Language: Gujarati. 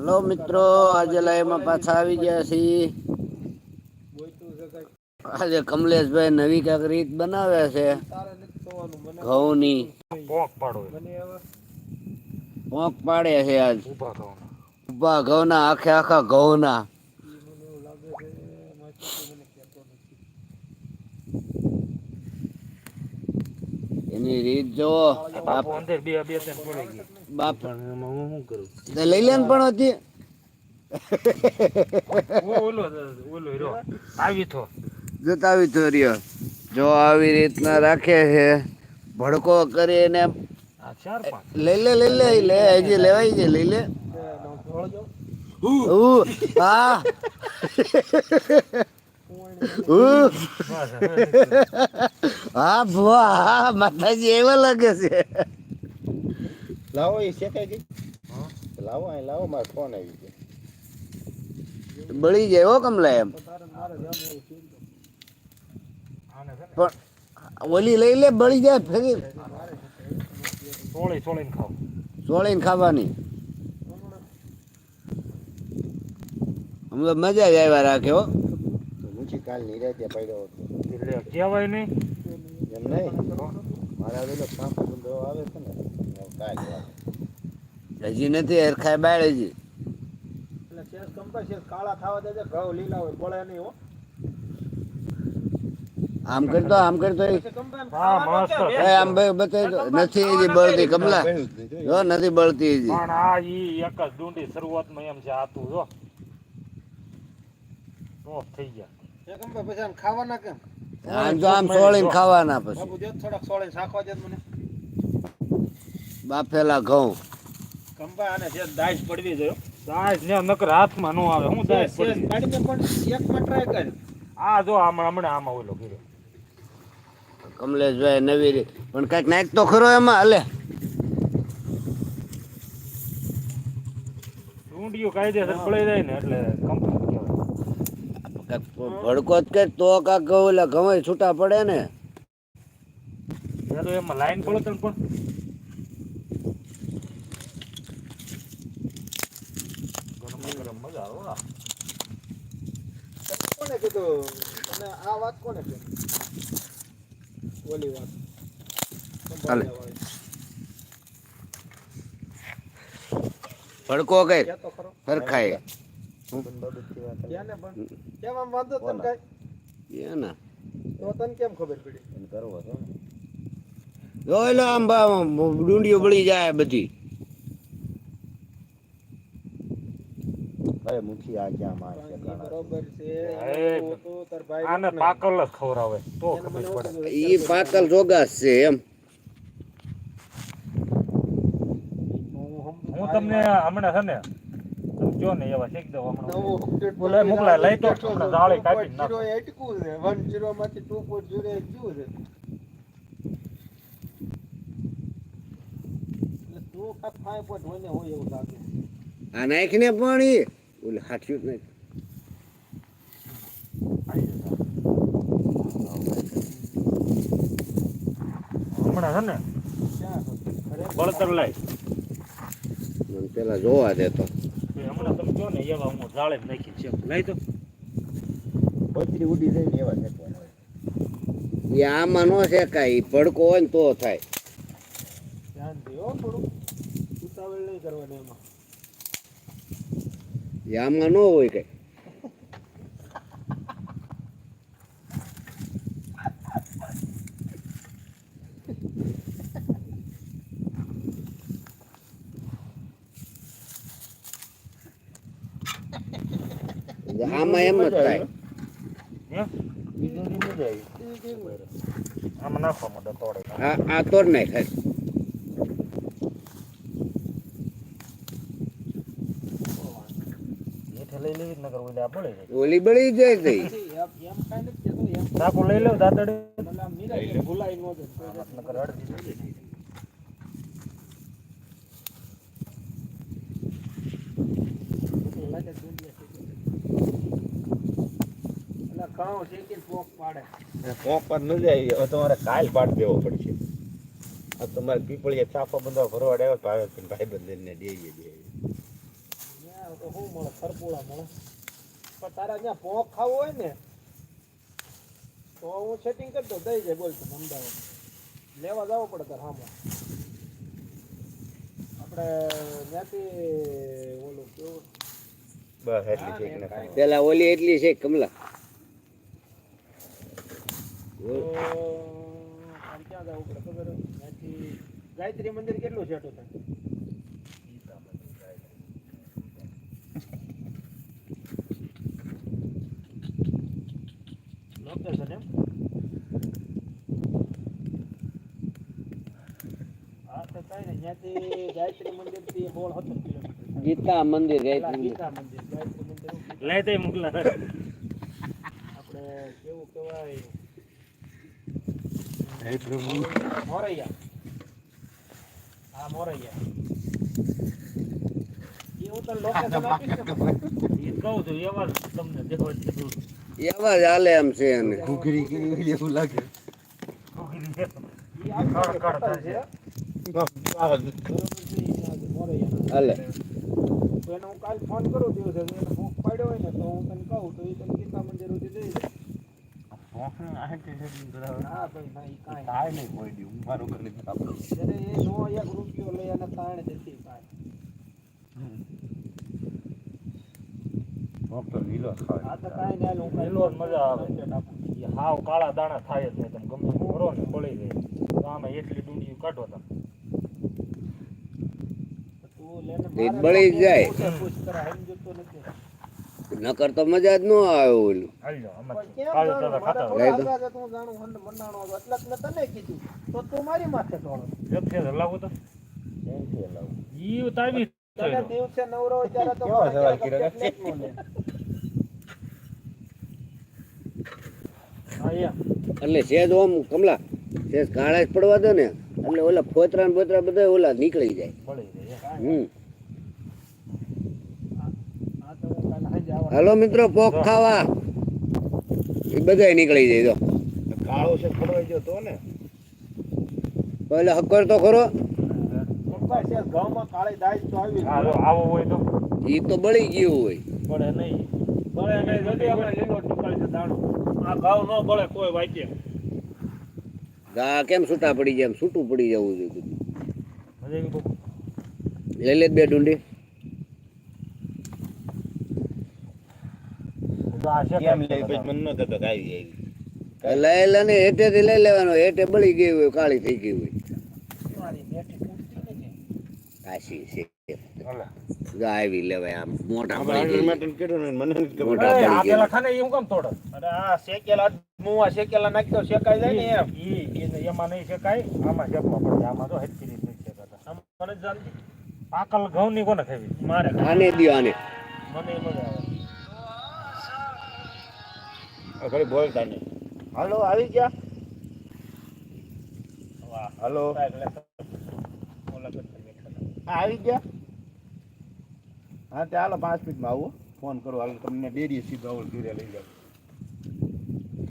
હલો મિત્રો આજે લાઈવમાં પાછા આવી ગયા છીએ. આજે કમલેશભાઈ નવી કાંક રીત બનાવે છે. ઘઉંની. પોક પાડે છે આજ. ઊભા ઘઉંના આખે આખા ઘઉંના. એની રીત જોવો. અંદર બે બે પડી ગઈ. બાપ. હું કરું? લઈ લે પણ હતી. ઓલો ઓલો હીરો આવી તો. જોતા આવી તો રહ્યો. જો આવી રીતના રાખે છે. ભડકો કરીને આ ચાર પાંચ. લઈ લે લઈ લે લે હજી લેવાય છે લઈ લે હા. હા ભુવા હા માતાજી એવા લાગે છે. લાવો એ શેકાઈ ગઈ લાવો અહીં લાવો મારો ફોન આવી ગયો. બળી જાય હો કમલા એમ. પણ ઓલી લઈ લે બળી જાય ફેરી. ચોળી ચોળીને ખાવ. ચોળીને ખાવાની. હમણાં મજા જ આવ્યા રાખે હો. તો મૂછી કાલ નિરાતે પડ્યો હતો. એટલે કહેવાય નહીં. એમ નહીં? મારા પેલો સાંપો ધંધો આવે છે ને. આવે. હજી નથી હરખાય બાળ હજી. કાળા થવા દેજે ઘઉં લીલા હોય બળે નહીં હો. આમ કરતો આમ કરતો આમ ભાઈ બતાવી નથી હજી બળતી કમલા. જ નથી બળતી હજી. પણ આ ઈ એક જ ડુંડી શરૂઆતમાં એમ છે આતું જો. તો થઈ ગયા. ખાવાના કેમ? આમ તો આમ સોળીને ખાવાના પછી. થોડાક સોળે શાખવા દે મને. બાફેલા ઘઉં. કંબા અને જે દાઈસ પડવી જોઈએ દાસ ને નકર હાથમાં ન આવે. હું દાસ પડી કાઢીને પણ એકમાં ટ્રાય કર. આ જો હમણાં હમણાં આમાં ઓલો કર્યો. કમલેશભાઈ નવી રીત પણ કંઈક નાખ તો ખરો એમાં હલે. ડુંડીઓ કાયદેસર પડી જાય ને એટલે કંપની કાંઈક ભડકો જ કે તો કાંક ઓલા ઘઉં છૂટા પડે ને. એમાં લાઈન પડે તને પણ ગરમા ગરમ મજા આવે હો. કોને તમે આ વાત કોને કે ઓલી વાત. ચાલે ભડકો કઈ? સરખાય. વાત કરી. ક્યાંને કેમ આમ વાંધો તને કાંઈ? એ ના તો તને કેમ ખબર પડી? કરવો તો જોઈ જો આમ ડુંડીઓ બળી જાય બધી. અરે આ ક્યાં માર છે. બરોબર છે. આને પાકલ જ ખવરાવે તો ખબર પડે. ઈ પાકલ જોગાસ છે એમ. હું તમને હમણાં છે ને જો ને એવા શીખ દઉં હમણાં. નવું update લઈ તો જાળી કાઢી 2.0 એ છે. 1.0 માંથી 2.0 ગયું છે. એટલે તું કાંઈક 5.1 હોય એવું આ નાખીને પણ ઓલે હાથ્યું જ નાખ હમણાં છે ને? બળતર લાય મને પેલા જોવા દેતો તો હમણાં તમે જો ને એવા હું જાળે જ નાખી છે લઈ તો પતરી ઉડી જાય ને એવા છે એ આમાં નો છે ઈ ભડકો હોય ને તો થાય ધ્યાન દે થોડું ઉતાવળ નહીં કરવાની એમાં એ આમાં નો હોય કંઈ. આમાં એમ જ થાય. આમાં નાખવા માંડો તોડે આ આ તોડ નાખ મીઠે લઈ લેવી જ નગર ઓલે આ બળે જાય. ઓલી બળી જાય તઈ લઈ લઉં દાંતડે. ન જાય. પોક પર ન જાય હવે તમારે કાલ પાડ દેવો પડશે. આ તમારે પીપળીએ ચાપા બંધવા ભરવા આવ્યો તો આવે ભાઈ બંધ ને દે દે ત્યાં ત્યાં તો શું મળે ખરપોળા મળે. પણ તારા ત્યાં પોંખ ખાવું હોય ને તો હું સેટિંગ કરી દઈ જાય બોલ તું અમદાવાદ લેવા જવો પડે તાર હામો. આપણે ત્યાંથી ઓલું કેવું? બસ એટલી. પેલા ઓલી એટલી છે કમલા. ક્યાં જવું પડે ખબર? ગાયત્રી મંદિર કેટલું છેટું થાય લોકેશન એમ હા તો કાંઈ નહીં ત્યાંથી ગાયત્રી મંદિરથી સોળ સત્તર કિલોમીટર ગીતા મંદિર પેલા ગાયત્રી ગીતા મંદિર ગાયત્રી મંદિર હું લઈ દઈ મોકલા આપણે કેવું કહેવાય મોરૈયા હા મોરૈયા એ હું તને લોકેશન આપીશ ને એ કહું છું એવા જ તમને દેખો છે એવા જ હાલે એમ છે એને ઘૂઘરી કેવી હોય એવું લાગે ઈ હાલે. તો એને હું કાલ ફોન કરું દિવસે જો એને ભૂખ પાડ્યો હોય ને તો હું તને કહું તો એ તને ગીતા મંદિર સુધી જઈ જાય. હાવ કાળા દાણા થાય જ નહીં તમે ગમે કરો ને બળી જાય તો આમાં એટલી ડુંડી કાઢો તમે. બળી જ જાય. નકર તો મજા જ ન આવે ઓલું. હાલ્યો એટલે. એટલે સેજ ઓમ કમલા સેજ કાળા જ પડવા દો ને એટલે ઓલા ફોતરા ને ફોતરા બધા ઓલા નીકળી જાય. હમ. હાલો મિત્રો પોક ખાવા. એ બધા નીકળી જાય તો કાળો છે ગયો તો ને. પેલા હક્કર તો ખરો. પપ્પા છે, ઘઉંમાં કાળી તો આવી જ આવો આવો હોય તો. ઈ તો બળી ગયું હોય. બળે નહીં. બળે નહીં જલ્દી આપણે લીલો ટુકડી છે દાણો. આ ઘાવ ન બળે કોઈ વાંચે ગા કેમ છૂટા પડી જાય? છૂટું પડી જવું જોઈએ લઈ લે બે ડુંડી. તો આ છે કેમ લે પછી મને ન થતો આવી આવી લઈ લે ને હેઠેથી લઈ લેવાનો. હેઠે બળી ગઈ હોય કાળી થઈ ગઈ હોય. મારી બેટી તૂટતી નથી. કાશી છે? આવી લેવાય આમ. મોટા પડી મને નથી ખબર. એ, પડી આ ગયા. પેલા ખાને એ કેમ તોડ? અરે આ શેકેલા મુવા શેકેલા નાખી શેકાઈ જાય ને એમ. ઈ ઈ એમાં નહીં શેકાય આમાં શેકવા પડે. આમાં તો હેટકી રીત શેકાતા મને જાણતી. પાકલ ઘઉં ની કોને ખાવી? મારે આને દિયો આને. મને એમ જ આવે. ખરી બોલતા નહીં. હાલો આવી ગયા? વાહ હાલો. આવી ગયા? હા હાલો પાંચ મિનિટમાં આવું ફોન કરો, હાલ તમને ડેરી સીધો આવું ઘરે લઈ જાવ